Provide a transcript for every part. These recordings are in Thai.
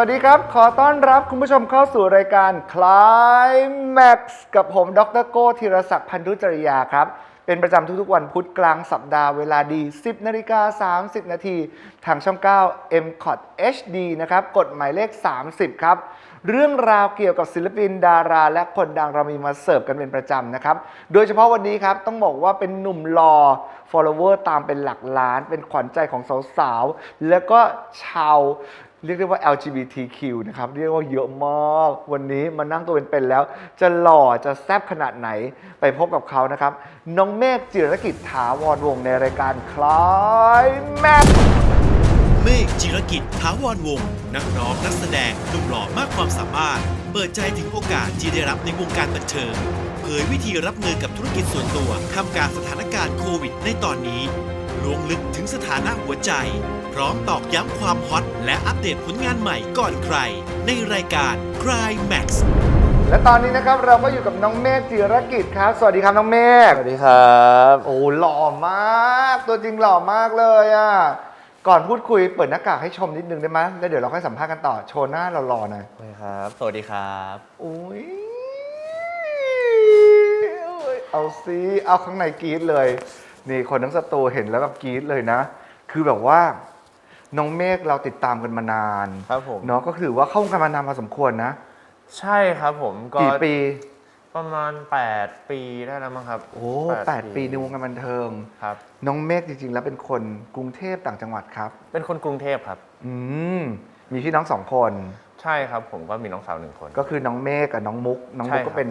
วัสดีครับ ขอต้อนรับคุณผู้ชมเข้าสู่รายการ Climax กับผมดรโก้ธีรศักดิ์พันธุจริยาครับ เป็นประจำทุกๆวันพุธกลางสัปดาห์เวลาดี 10นาฬิกา30 นาที ทางช่อง 9 m c o t HD นะครับ กฎหมายเลข 30 ครับ เรื่องราวเกี่ยวกับศิลปินดารา และคนดังเรามีมาเสิร์ฟกันเป็นประจำนะครับ โดยเฉพาะวันนี้ครับ ต้องบอกว่าเป็นหนุ่มหล่อ follower ตามเป็นหลักล้าน เป็นขวัญใจของสาวๆ แล้วก็ชาว เรียกได้ว่า LGBTQ นะครับ เรียกว่าเยอะมาก วันนี้มานั่งตัวเป็นๆแล้ว จะหล่อจะแซ่บขนาดไหนไปพบกับเขานะครับ น้องเมฆจิรกิจถาวรวงศ์ในรายการคล้ายแม็กเมฆจิรกิจถาวรวงศ์นักร้องนักแสดงหนุ่มหล่อมากความสามารถ เปิดใจถึงโอกาสที่ได้รับในวงการบันเทิงเผยวิธีรับมือกับธุรกิจส่วนตัวท่ามกลางสถานการณ์โควิดในตอนนี้ลวงลึกถึงสถานะหัวใจ ร้อมตอกย้ำความฮอตและอัปเดตผลงานใหม่ก่อนใคร ในรายการ Cry Max และตอนนี้นะครับเราก็อยู่กับน้องเมฆจิรกิจครับ สวัสดีครับน้องเมฆสวัสดีครับ โอ้หล่อมาก ตัวจริงหล่อมากเลยอะก่อนพูดคุยเปิดหน้ากากให้ชมนิดนึงได้ไหมแล้วเดี๋ยวเราค่อยสัมภาษณ์กันต่อโชว์หน้าเราหล่อๆหน่อยสวัสดีครับ สวัสดีครับอุ้ยเอาซิเอาข้างในกรีดเลย นี่คนทั้งสตูเห็นแล้วแบบกรีดเลยนะ คือแบบว่า น้องเมฆเราติดตามกันมานานครับผม เนาะก็ถือว่าเข้าวงการมานานพอสมควรนะใช่ครับผมก็กี่ปีประมาณ 8 ปีได้แล้วมั้งครับโอ้แปดปีในวงการบันเทิงครับ น้องเมฆจริงๆ แล้วเป็นคนกรุงเทพต่างจังหวัดครับ เป็นคนกรุงเทพครับ อืมมีพี่น้องสองคน ใช่ครับผมก็มีน้องสาวหนึ่งคน ก็คือน้องเมฆกับน้องมุก น้องมุกใช่ครับก็เป็น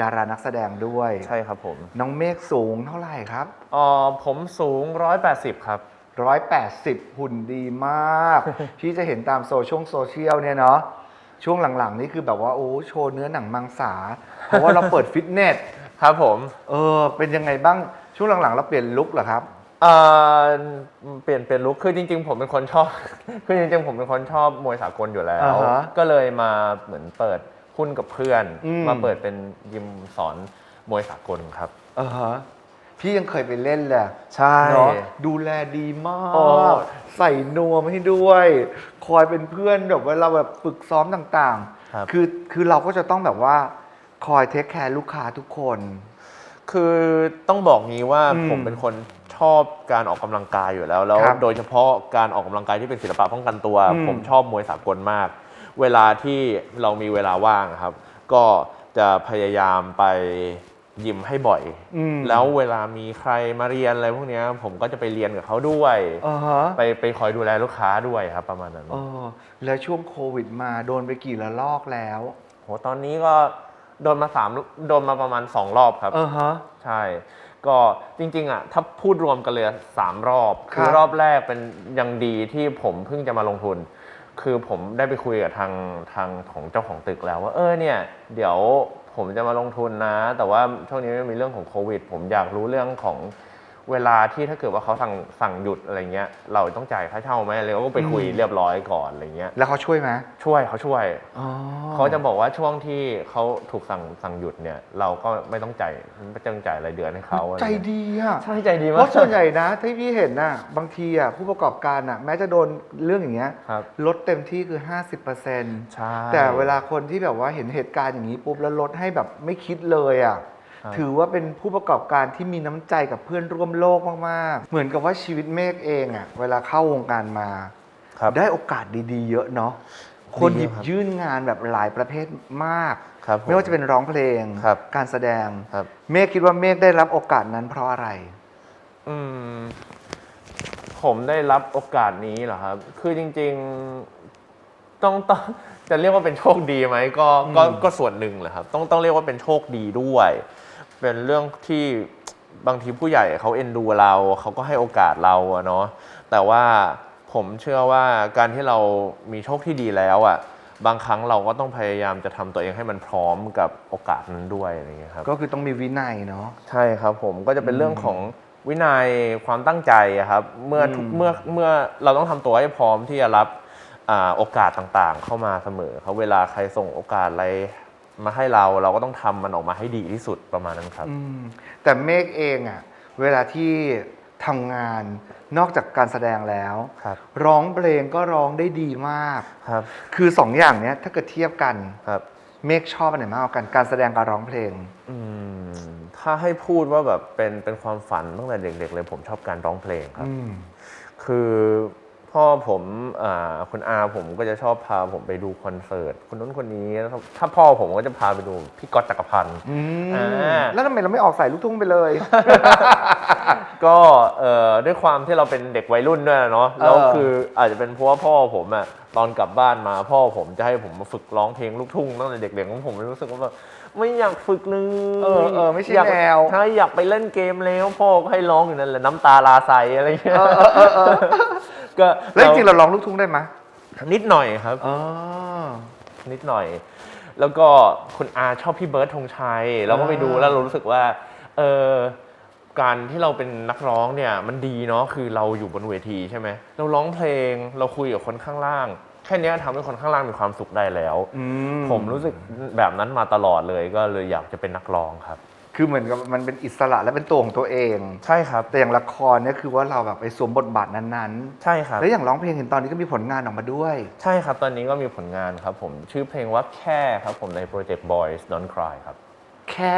ดารานักแสดงด้วย ใช่ครับผม น้องเมฆสูงเท่าไหร่ครับอ๋อผมสูง 180 ครับ ร้อยแปดสิบหุ่นดีมาก ที่จะเห็นตามโซเชียลโซเชียลเนี่ยเนาะช่วงหลังๆ นี่คือแบบว่าโอ้โชว์เนื้อหนังมังสา เพราะว่าเราเปิดฟิตเนสครับผม เออ เป็นยังไงบ้างช่วงหลังๆ เราเปลี่ยนลุคเหรอครับเอ่อเปลี่ยนเปลี่ยนลุคคือจริง ๆ ผมเป็นคนชอบ คือจริงๆผมเป็นคนชอบมวยสากลอยู่แล้วอ่าฮะก็เลยมาเหมือนเปิดหุ้นกับเพื่อนอืมมาเปิดเป็นยิมสอนมวยสากลครับเออฮะ พี่ยังเคยไปเล่นเลยใช่ เนาะดูแลดีมาโอ้ ก ใส่นวมให้ด้วย คอยเป็นเพื่อนแบบเวลาแบบฝึกซ้อมต่างครับๆคือคือเราก็จะต้องแบบว่าคอยเทคแคร์ลูกค้าทุกคน คือต้องบอกงี้ว่าอืมผมเป็นคนชอบการออกกำลังกายอยู่แล้ว แล้วครับโดยเฉพาะการออกกำลังกายที่เป็นศิลปะป้องกันตัว อืมผมชอบมวยสากลมาก เวลาที่เรามีเวลาว่างครับ ก็จะพยายามไป ยิมให้บ่อย อืมแล้วเวลามีใครมาเรียนอะไรพวกเนี้ยผมก็จะไปเรียนกับเขาด้วย อ่าฮะไปไปคอยดูแลลูกค้าด้วยครับประมาณนั้น เออแล้วช่วงโควิดมาโดนไปกี่ละลอกแล้วโหตอนนี้ก็โดนมาสามโดนมาประมาณสองรอบครับ เออฮะ ใช่ ก็จริงๆอะถ้าพูดรวมกันเลยสามรอบ ครับ คือรอบแรกเป็นยังดีที่ผมเพิ่งจะมาลงทุน คือผมได้ไปคุยกับทางทางของเจ้าของตึกแล้วว่า เออเนี่ย เดี๋ยว ผมจะมาลงทุนนะ แต่ว่าช่วงนี้มันมีเรื่องของโควิด ผมอยากรู้เรื่องของ เวลาที่ถ้าเกิดว่าเขาสั่งสั่งหยุดอะไรเงี้ย เราต้องจ่ายค่าเช่าไหมอะไรก็ไปคุยอืมเรียบร้อยก่อนอะไรเงี้ยแล้วเขาช่วยไหมช่วยเขาช่วยอ๋อเขาจะบอกว่าช่วงที่เขาถูกสั่งสั่งหยุดเนี่ย เราก็ไม่ต้องจ่ายไม่ต้องจ่ายรายเดือนให้เขาอะไรใจเงี้ยดีอะใช่ใจดีเพมากราะส่วนใหญ่นะที่พี่เห็นน่ะบางทีอะผู้ประกอบการอะแม้จะโดนเรื่องอย่างเงี้ยครับลดเต็มที่คือ 50%ใช่แต่เวลาคนที่แบบว่าเห็นเหตุการณ์อย่างนี้ปุ๊บแล้วลดให้แบบไม่คิดเลยอะครับ ถือว่าเป็นผู้ประกอบการที่มีน้ำใจกับเพื่อนร่วมโลกมากๆ เหมือนกับว่าชีวิตเมฆเองอะเวลาเข้าวงการมา ครับ ได้โอกาสดีๆ เยอะเนาะคนหยิบครับยื่นงานแบบหลายประเภทมาก ครับไม่ว่าจะเป็นร้องเพลง ครับการแสดง ครับ เมฆคิดว่าเมฆได้รับโอกาสนั้นเพราะอะไร อืมผมได้รับโอกาสนี้เหรอครับ คือจริง ๆ ต้องต้องจะเรียกว่าเป็นโชคดีไหมก็ก็อืมก็ส่วนหนึ่งแหละครับ ต้องต้องเรียกว่าเป็นโชคดีด้วย เป็นเรื่องที่บางทีผู้ใหญ่เขาเอ็นดูเราเขาก็ให้โอกาสเราอะเนาะแต่ว่าผมเชื่อว่าการที่เรามีโชคที่ดีแล้วอะบางครั้งเราก็ต้องพยายามจะทำตัวเองให้มันพร้อมกับโอกาสนั้นด้วยอะไรอย่างเงี้ยครับก็คือต้องมีวินัยเนาะใช่ครับผมก็จะเป็นเรื่องของวินัยความตั้งใจอะครับเมื่อทุกอืมเมื่อเมื่อเราต้องทำตัวให้พร้อมที่จะรับอ่าโอกาสต่างๆ เข้ามาเสมอครับเวลาใครส่งโอกาสอะไร มาให้เราเราก็ต้องทำมันออกมาให้ดีที่สุดประมาณนั้นครับ อืมแต่เมฆเองอะเวลาที่ททำงานนอกจากการแสดงแล้ว ครับร้องเพลงก็ร้องได้ดีมาก ครับคือสองอย่างเนี้ยถ้าเกิดเทียบกัน ครับ เมฆชอบอันไหนมากกว่ากันการแสดงกับร้องเพลง อืมถ้าให้พูดว่าแบบเป็นเป็นความฝันตั้งแต่เด็กๆเลยผมชอบการร้องเพลงครับ อืม คือ พ่อผมอ่าคุณอาผมก็จะชอบพาผมไปดูคอนเสิร์ตคนนู้นคนนี้แล้วถ้าพ่อผมก็จะพาไปดูพี่ก๊อตจักรพันธ์อืมอ่าแล้วทำไมเราไม่ออกสายลูกทุ่งไปเลย ก็เอ่อด้วยความที่เราเป็นเด็กวัยรุ่นด้วยเนาะเออแล้วคืออาจจะเป็นเพราะว่าพ่อผมอะตอนกลับบ้านมาพ่อผมจะให้ผมมาฝึกร้องเพลงลูกทุ่งตั้งแต่เด็กๆของผมรู้สึกว่าแบบไม่อยากฝึกเลยเออเออไม่ใช่ยากแนวใช่อยากไปเล่นเกมแล้ว พ่อก็ให้ร้องอยู่นั่นแหละน้ำตาลาใสอะไรเงี้ย เออเออเออเออก็แล้วจริงๆเราร้องลูกทุ่งได้ไหมนิดหน่อยครับ อ๋อ นิดหน่อย แล้วก็คุณอาชอบพี่เบิร์ดธงชัย เราก็ไปดูอ่าแล้วเรารู้สึกว่า เออการที่เราเป็นนักร้องเนี่ยมันดีเนาะคือเราอยู่บนเวทีใช่ไหมเราร้องเพลงเราคุยกับคนข้างล่าง แค่เนี้ยทำให้คนข้างล่างมีความสุขได้แล้วอืผมรู้สึกแบบนั้นมาตลอดเลยก็เลยอยากจะเป็นนักร้องครับ คือเหมือนกับมันเป็นอิสระและเป็นตัวของตัวเอง ใช่ครับ แต่อย่างละครเนี่ยคือว่าเราแบบไปสวมบทบาทนั้นใช่ครับๆแล้วอย่างร้องเพลงเห็นตอนนี้ก็มีผลงานออกมาด้วย ใช่ครับตอนนี้ก็มีผลงานครับผมชื่อเพลงว่าแค่ครับผมในโปรเจกต์ Boys Don't Cry ครับ แค่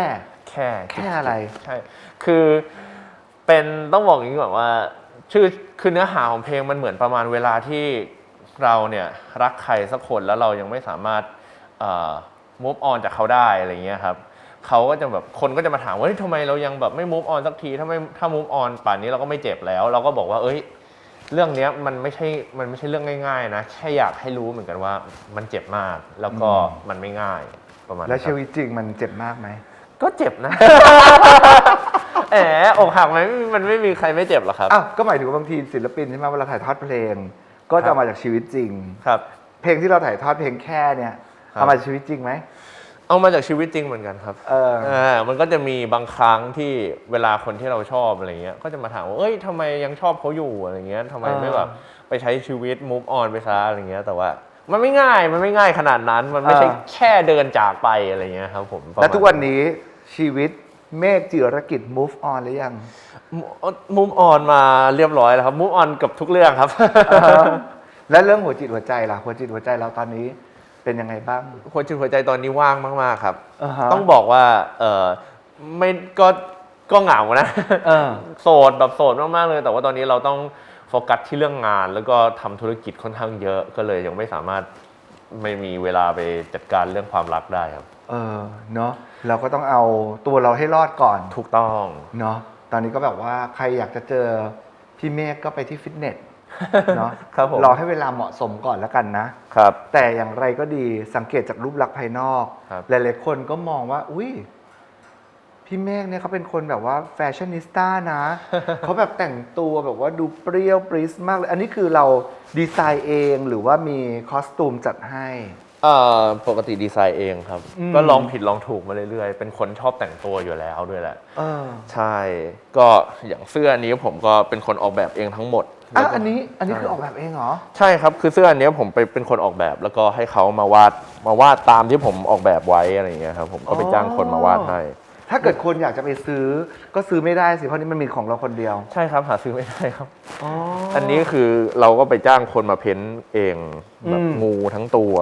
แค่แค่อะไร ใช่ คือเป็นต้องบอกอย่างนี้ก่อนว่าชื่อคือเนื้อหาของเพลงมันเหมือนประมาณเวลาที่เราเนี่ยรักใครสักคนแล้วเรายังไม่สามารถเอ่อ move on จากเขาได้อะไรเงี้ยครับ เขาก็จะแบบคนก็จะมาถามว่าเฮ้ยทำไมเรายังแบบไม่ move on สักทีถ้าไม่ถ้า move on ป่านนี้เราก็ไม่เจ็บแล้ว เราก็บอกว่าเอ้ย เรื่องเนี้ยมันไม่ใช่มันไม่ใช่เรื่องง่าย ๆ นะ แค่อยากให้รู้เหมือนกันว่ามันเจ็บมากแล้วก็อืมมันไม่ง่ายประมาณนั้นแล้วคชีรับวิตจริงมันเจ็บมากไหมก็เจ็บนะ แหมอกหักไหมมันไม่มีใครไม่เจ็บหรอกครับ อ้าวก็หมายถึงว่าบางทีศิลปินใช่ไหมเวลาถ่ายทอดเพลง ก็จะเอามาจากชีวิตจริง ครับ เพลงที่เราถ่ายทอดเพลงแค่เนี่ยครับ เอามาจากชีวิตจริงไหม เอามาจากชีวิตจริงเหมือนกันครับเอออ่ามันก็จะมีบางครั้งที่เวลาคนที่เราชอบอะไรเงี้ย ก็จะมาถามว่า เอ้ยทำไมยังชอบเขาอยู่อะไรเงี้ยทำไมไม่อ่าแบบไปใช้ชีวิต move on ไปซะอะไรเงี้ย แต่ว่ามันไม่ง่าย มันไม่ง่ายขนาดนั้น มันไม่ใช่แค่เดินจากไปอะไรเงี้ยครับผมประมาณและทุกวันนี้ชีวิตเมฆจิรกิจ move on หรือยังมุมออนมาเรียบร้อยแล้วครับมุมออนกับทุกเรื่องครับ และเรื่องหัวจิตหัวใจล่ะ หัวจิตหัวใจเราตอนนี้ เป็นยังไงบ้างหัวจิตหัวใจตอนนี้ว่างมาก ๆ ครับาฮะต้องบอกว่าเออไม่ก็ก็เหงานะ เออ โสดแบบโสดมากๆเลย แต่ว่าตอนนี้เราต้องโฟกัสที่เรื่องงาน แล้วก็ทำธุรกิจค่อนข้างเยอะก็เลยยังไม่สามารถไม่มีเวลาไปจัดการเรื่องความรักได้ครับ เออเนาะเราก็ต้องเอาตัวเราให้รอดก่อนถูกต้อง เนาะตอนนี้ก็แบบว่าใครอยากจะเจอพี่เมฆก็ไปที่ฟิตเนส เนาะครับผมรอให้เวลาเหมาะสมก่อนแล้วกันนะครับ แต่อย่างไรก็ดีสังเกตจากรูปลักษณ์ภายนอก ครับ หลายๆคนก็มองว่า อุ้ยพี่เมฆเนี่ยเขาเป็นคนแบบว่าแฟชั่นนิสต้านะ เขาแบบแต่งตัวแบบว่าดูเปรี้ยวปริสมากเลยอันนี้คือเราดีไซน์เองหรือว่ามีคอสตูมจัดให้ เอ่อปกติดีไซน์เองครับ อืม ก็ลองผิดลองถูกมาเรื่อยๆ เป็นคนชอบแต่งตัวอยู่แล้วด้วยแหละ เออ ใช่ ก็อย่างเสื้ออันนี้ผมก็เป็นคนออกแบบเองทั้งหมด อะแล้วก็อันนี้อันนี้คือออกแบบเองเหรอ ใช่ครับคือเสื้ออันเนี้ยผมไปเป็นคนออกแบบแล้วก็ให้เขามาวาดมาวาดตามที่ผมออกแบบไว้อะไรอย่างเงี้ยครับผมก็ไปจ้างคนมาวาดให้ ถ้าเกิดคนอยากจะไปซื้อก็ซื้อไม่ได้สิเพราะนี่มันมีของเราคนเดียวใช่ครับหาซื้อไม่ได้ครับ อ๋ออันนี้คือเราก็ไปจ้างคนมาเพ้นท์เองแบบอืม งูทั้งตัว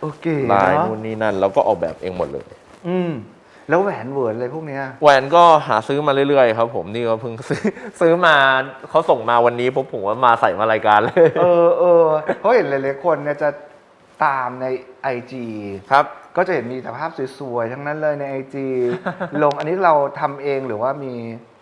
โอเคลายเนาะนู่นนี่นั่น แล้วก็ออกแบบเองหมดเลย อืม แล้วแหวนเวิร์นอะไรพวกเนี้ย แหวนก็หาซื้อมาเรื่อยๆครับผมนี่ก็เพิ่งซื้อซื้อมาเขาส่งมาวันนี้ปุ๊บผมว่ามาใส่มารายการเลย เออเออเพราะเห็นหลายๆคนเนี่ยจะตามใน IG ครับ ก็จะเห็นมีแต่ภาพสวยๆทั้งนั้นเลยใน IG ลงอันนี้เราทำเองหรือว่ามี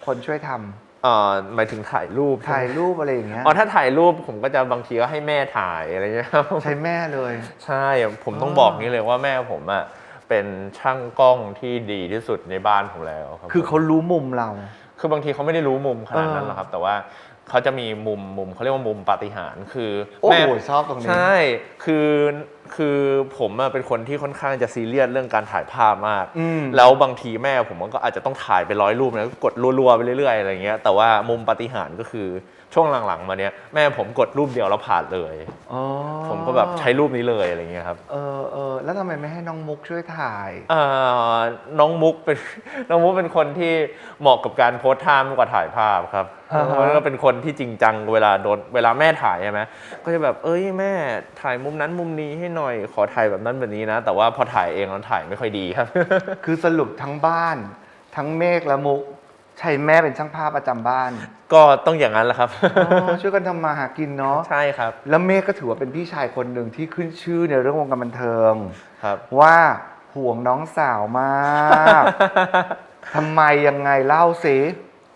คนช่วยทำเอ่อหมายถึงถ่ายรูปใช่ไหมถ่ายรูปอะไรอย่างเงี้ยอ๋อถ้าถ่ายรูปผมก็จะบางทีก็ให้แม่ถ่ายอะไรเงี้ยครับใช้แม่เลย ใช่ผมต้องอ๋อบอกนี้เลยว่าแม่ผมอะ เป็นช่างกล้องที่ดีที่สุดในบ้านผมแล้วครับคือเขารู้มุมเรา คือบางทีเขาไม่ได้รู้มุมขนาดนั้นเออหรอกครับ แต่ว่าเขาจะมีมุมมุมเขาเรียกว่ามุมปาฏิหาริย์คือ โอ้แม่โหชอบตรงนี้ ใช่ คือ คือผมอะเป็นคนที่ค่อนข้างจะซีเรียสเรื่องการถ่ายภาพมากอืมแล้วบางทีแม่ผมก็อาจจะต้องถ่ายไปร้อยรูปนะกดรัวๆไปเรื่อยๆอะไรเงี้ยแต่ว่ามุมปาฏิหารย์ก็คือช่วงหลังๆมาเนี้ยแม่ผมกดรูปเดียวแล้วผ่านเลยอ๋อผมก็แบบใช้รูปนี้เลยอะไรเงี้ยครับเออเออแล้วทำไมไม่ให้น้องมุกช่วยถ่ายอ่าน้องมุกเป็นน้องมุกเป็นคนที่เหมาะกับการโพสท่ามากกว่าถ่ายภาพครับอ่าฮะแล้วก็เป็นคนที่จริงจังเวลาโดนเวลาแม่ถ่ายใช่ไหมก็จะแบบเอ้ยแม่ถ่ายมุมนั้นมุมนี้ให้หน่อย ขอถ่ายแบบนั้นแบบนี้นะ แต่ว่าพอถ่ายเองแล้วถ่ายไม่ค่อยดีครับ คือสรุปทั้งบ้าน ทั้งเมฆและมุกใช้แม่เป็นช่างภาพประจำบ้านก็ต้องอย่างนั้นแหละครับ อ๋อช่วยกันทำมาหากินเนาะใช่ครับแล้วเมฆก็ถือว่าเป็นพี่ชายคนหนึ่งที่ขึ้นชื่อในเรื่องวงการบันเทิง ครับ ว่าห่วงน้องสาวมากทำไมยังไงเล่าสิ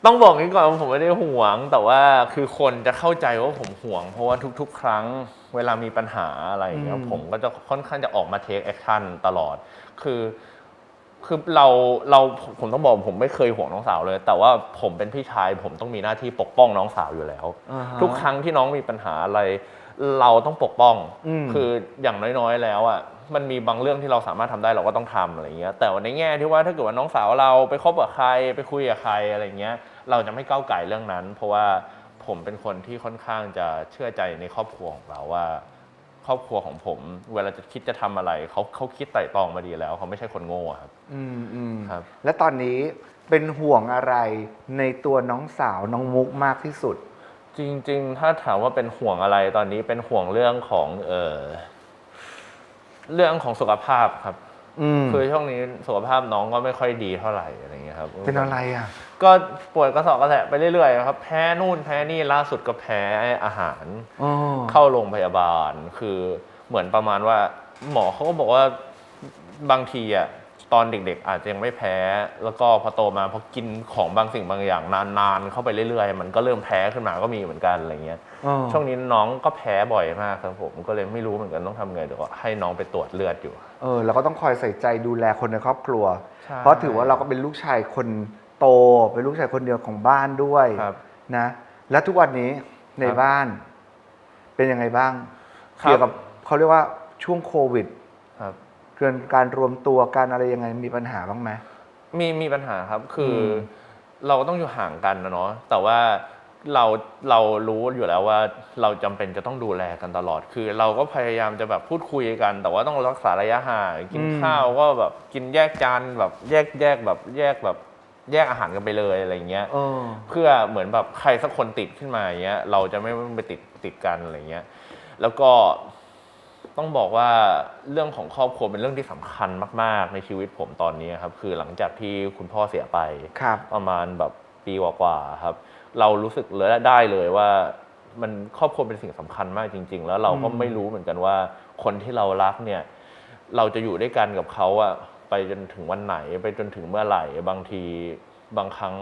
ต้องบอกงี้ก่อนว่าผมไม่ได้ห่วง แต่ว่าคือคนจะเข้าใจว่าผมห่วง เพราะว่าทุก ๆ ครั้ง เวลามีปัญหาอะไรอย่างเงี้ยอืม ผมก็จะค่อนข้างจะออกมาเทคแอคชั่นตลอด คือคือเราเราผมต้องบอกผมไม่เคยห่วงน้องสาวเลย แต่ว่าผมเป็นพี่ชาย ผมต้องมีหน้าที่ปกป้องน้องสาวอยู่แล้ว อ่าฮะ ทุกครั้งที่น้องมีปัญหาอะไร เราต้องปกป้อง อืม คืออย่างน้อยๆแล้วอะมันมีบางเรื่องที่เราสามารถทำได้เราก็ต้องทำอะไรเงี้ยแต่ว่าในแง่ที่ว่าถ้าเกิดว่าน้องสาวเราไปคบกับใครไปคุยกับใครอะไรเงี้ย เราจะไม่ก้าวไก่เรื่องนั้น เพราะว่า ผมเป็นคนที่ค่อนข้างจะเชื่อใจในครอบครัวของเราว่า ครอบครัวของผม เวลาจะคิดจะทำอะไรเขาเขาคิดไต่ตรองมาดีแล้วเขาไม่ใช่คนโง่อะครับ อืมอืมครับ และตอนนี้เป็นห่วงอะไรในตัวน้องสาวน้องมุกมากที่สุด จริง ๆ ถ้าถามว่าเป็นห่วงอะไรตอนนี้เป็นห่วงเรื่องของเออเรื่องของสุขภาพครับ อืมคือช่วงนี้สุขภาพน้องก็ไม่ค่อยดีเท่าไหร่อะไรเงี้ยครับ เป็นอะไรอะ ก็ป่วยกระสอบกระแสะไปเรื่อยๆครับแพ้นู่นแพ้นี่ล่าสุดก็แพ้อาหาร อ๋อ เข้าโรงพยาบาลคือเหมือนประมาณว่า หมอเขาก็บอกว่าบางทีอะตอนเด็กๆ อาจจะยังไม่แพ้ แล้วก็พอโตมาพอกินของบางสิ่งบางอย่างนานๆเข้าไปเรื่อยๆ มันก็เริ่มแพ้ขึ้นมาก็มีเหมือนกันอะไรเงี้ยอ๋อ ช่วงนี้น้องก็แพ้บ่อยมากครับผมก็เลยไม่รู้เหมือนกันต้องทำไงเดี๋ยวให้น้องไปตรวจเลือดอยู่ เออเราก็ต้องคอยใส่ใจดูแลคนในครอบครัว ใช่ เพราะถือว่าเราก็เป็นลูกชายคน โตเป็นลูกชายคนเดียวของบ้านด้วยครับ นะ และทุกวันนี้ในครับบ้าน เป็นยังไงบ้างครับ เกี่ยวกับเขาเรียกว่าช่วงโควิดครับ เกินการรวมตัวการอะไรยังไงมีปัญหาบ้างไหม มีมีปัญหาครับคืออม เราก็ต้องอยู่ห่างกันนะเนาะแต่ว่าเราเรารู้อยู่แล้วว่าเราจำเป็นจะต้องดูแลกันตลอด คือเราก็พยายามจะแบบพูดคุยกัน แต่ว่าต้องรักษาระยะห่างกินข้าวก็แบบกินแยกจานแบบแยกแยกแบบแยกแบบ แยกอาหารกันไปเลยอะไรเงี้ย เออ เพื่อเหมือนแบบใครสักคนติดขึ้นมาอย่างเงี้ย เราจะไม่ไปติดติดกันอะไรเงี้ย แล้วก็ต้องบอกว่าเรื่องของครอบครัวเป็นเรื่องที่สำคัญมาก ๆ ในชีวิตผมตอนนี้ครับ คือหลังจากที่คุณพ่อเสียไป ครับ ประมาณแบบปีกว่าๆครับ เรารู้สึกเลยได้เลยว่า มันครอบครัวเป็นสิ่งสำคัญมากจริง ๆ แล้วเราก็อืมไม่รู้เหมือนกันว่าคนที่เรารักเนี่ย เราจะอยู่ด้วยกันกับเขาอะ ไปจนถึงวันไหนไปจนถึงเมื่อไหร่บางทีบางครั้ง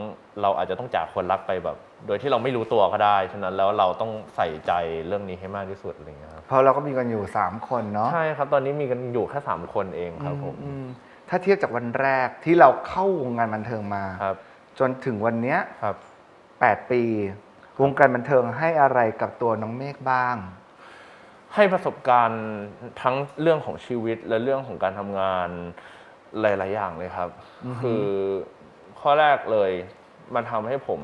เราอาจจะต้องจากคนรักไปแบบ โดยที่เราไม่รู้ตัวก็ได้ ฉะนั้นแล้วเราต้องใส่ใจเรื่องนี้ให้มากที่สุดอะไรอย่างเงี้ยครับเพราะเราก็มีกันอยู่ 3 คนเนาะใช่ครับ ตอนนี้มีกันอยู่แค่สามคนเองครับผมอืมถ้าเทียบจากวันแรกที่เราเข้าวงการบันเทิงมา ครับ จนถึงวันเนี้ยครับ 8 ปี วงการบันเทิงให้อะไรกับตัวน้องเมฆบ้าง ให้ประสบการณ์ทั้งเรื่องของชีวิตและเรื่องของการทำงาน หลาย ๆ อย่างเลยครับอือฮึคือข้อแรกเลยมันทำให้ผม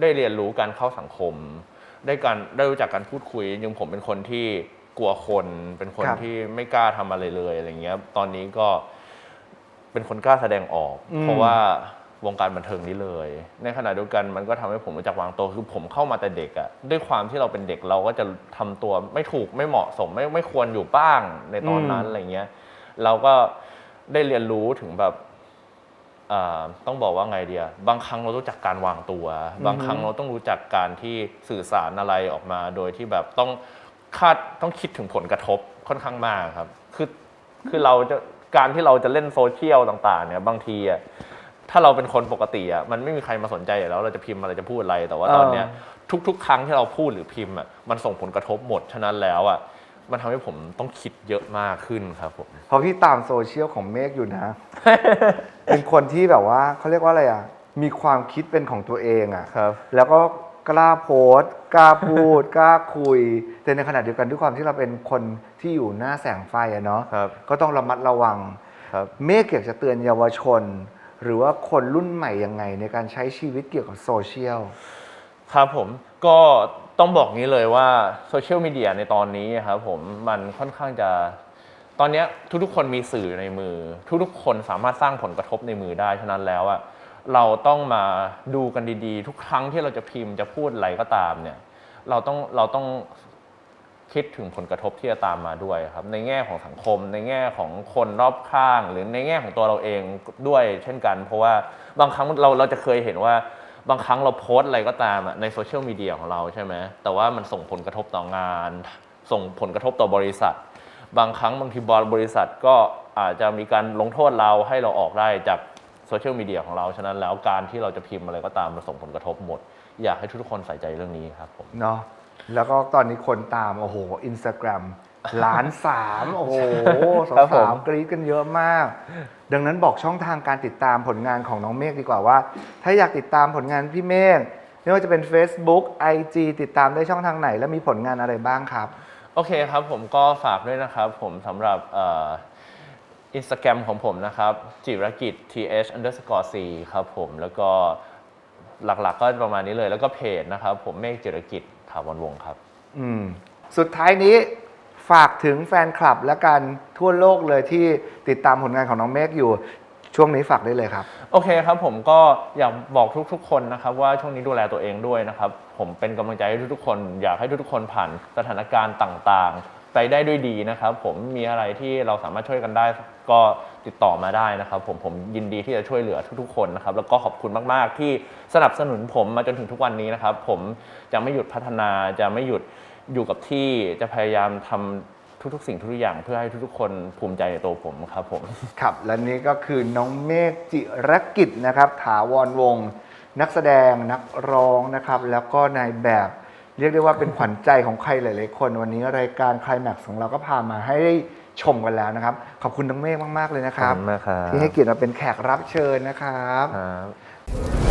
ได้เรียนรู้การเข้าสังคม ได้การได้รู้จักการพูดคุยยังผมเป็นคนที่กลัวคนเป็นคนครับที่ไม่กล้าทำอะไรเลยอะไรเงี้ย ตอนนี้ก็เป็นคนกล้าแสดงออกอืมเพราะว่าวงการบันเทิงนี้เลย ในขณะเดียวกันมันก็ทำให้ผมรู้จักวางตัวคือผมเข้ามาแต่เด็กอะด้วยความที่เราเป็นเด็กเราก็จะทำตัวไม่ถูกไม่เหมาะสมไม่ไม่ควรอยู่บ้างในตอนนั้นอะไรเงี้ยเราก็ ได้เรียนรู้ถึงแบบอ่าต้องบอกว่าไงเดีย บางครั้งเรารู้จักการวางตัว บางครั้งเราต้องรู้จักการที่สื่อสารอะไรออกมา โดยที่แบบต้องคาดต้องคิดถึงผลกระทบค่อนข้างมากครับ คือคือเราจะการที่เราจะเล่นโซเชียลต่างๆ เนี่ยบางทีอะถ้าเราเป็นคนปกติอะมันไม่มีใครมาสนใจอยู่แล้วเราจะพิมพ์อะไรจะพูดอะไรแต่ว่าตอนเนี้ยทุก ๆ ครั้งที่เราพูดหรือพิมพ์อะมันส่งผลกระทบหมดฉะนั้นแล้วอะ มันทำให้ผมต้องคิดเยอะมากขึ้นครับผม เพราะพี่ตามโซเชียลของเมฆอยู่นะ เป็นคนที่แบบว่าเขาเรียกว่าอะไรอะ มีความคิดเป็นของตัวเองอะ ครับ แล้วก็กล้าโพสต์กล้าพูด กล้าคุย แต่ในขณะเดียวกันด้วยความที่เราเป็นคนที่อยู่หน้าแสงไฟอะเนาะ ครับ ก็ต้องระมัดระวัง ครับ เมฆอยากจะเตือนเยาวชน หรือว่าคนรุ่นใหม่ยังไงในการใช้ชีวิตเกี่ยวกับโซเชียล ครับผมก็ ต้องบอกงี้เลยว่าโซเชียลมีเดียในตอนนี้ครับผมมันค่อนข้างจะตอนนี้ทุกๆคนมีสื่อในมือ ทุกๆคนสามารถสร้างผลกระทบในมือได้ฉะนั้นแล้วอะเราต้องมาดูกันดีๆ ทุกครั้งที่เราจะพิมพ์จะพูดอะไรก็ตามเนี่ยเราต้องเราต้องคิดถึงผลกระทบที่จะตามมาด้วยครับ ในแง่ของสังคม ในแง่ของคนรอบข้าง หรือในแง่ของตัวเราเองด้วยเช่นกัน เพราะว่าบางครั้งเราเราจะเคยเห็นว่า บางครั้งเราโพสอะไรก็ตามอะในโซเชียลมีเดียของเราใช่ไหมแต่ว่ามันส่งผลกระทบต่องาน ส่งผลกระทบต่อบริษัท บางครั้งบางทีบริษัทก็อาจจะมีการลงโทษเราให้เราออกได้จากโซเชียลมีเดียของเรา ฉะนั้นแล้วการที่เราจะพิมพ์อะไรก็ตามมันส่งผลกระทบหมด อยากให้ทุกคนใส่ใจเรื่องนี้ครับผมเนาะแล้วก็ตอนนี้คนตามโอ้โหอินสตาแกรม ล้านสามโอ้โหสครับผมาวๆกรี๊ดกันเยอะมาก ดังนั้นบอกช่องทางการติดตามผลงานของน้องเมฆดีกว่าว่า ถ้าอยากติดตามผลงานพี่เมฆไม่ว่าจะเป็น Facebook IG ติดตามได้ช่องทางไหน และมีผลงานอะไรบ้างครับ โอเคครับผมก็ฝากด้วยนะครับ ผมสำหรับอินสตาแกรมของผมนะครับ จิรกิจ th underscore c ครับผมแล้วก็หลักๆก็ประมาณนี้เลย แล้วก็เพจนะครับ ผมเมฆจิรกิจถาวรวงศ์ครับ อืม สุดท้ายนี้ ฝากถึงแฟนคลับและกันทั่วโลกเลยที่ติดตามผลงานของน้องเมฆอยู่ช่วงนี้ฝากได้เลยครับ โอเคครับผมก็อยากบอกทุกๆ คนนะครับว่าช่วงนี้ดูแลตัวเองด้วยนะครับ ผมเป็นกำลังใจให้ทุกๆ คน อยากให้ทุกๆ คนผ่านสถานการณ์ต่างๆ ไปได้ด้วยดีนะครับ ผมมีอะไรที่เราสามารถช่วยกันได้ ก็ติดต่อมาได้นะครับ ผมผมยินดีที่จะช่วยเหลือทุกๆ คนนะครับแล้วก็ขอบคุณมากๆ ที่สนับสนุนผมมาจนถึงทุกวันนี้นะครับ ผมจะไม่หยุดพัฒนาจะไม่หยุด อยู่กับที่จะพยายามทำทุกๆ สิ่งทุกๆอย่างเพื่อให้ทุกๆ คนภูมิใจในตัวผมครับผม ครับและนี่ก็คือน้องเมฆจิรกิจนะครับ ถาวรวงศ์นักแสดงนักร้องนะครับ แล้วก็นายแบบเรียกได้ว่าเป็นขวัญใจของใครหลาย ๆ คน วันนี้รายการคลายแม็กซ์ของเราก็พามาให้ได้ชมกันแล้วนะครับ ขอบคุณน้องเมฆมาก ๆ เลยนะครับ ขอบคุณมากครับ ที่ให้เกียรติมาเป็นแขกรับเชิญนะครับ ครับ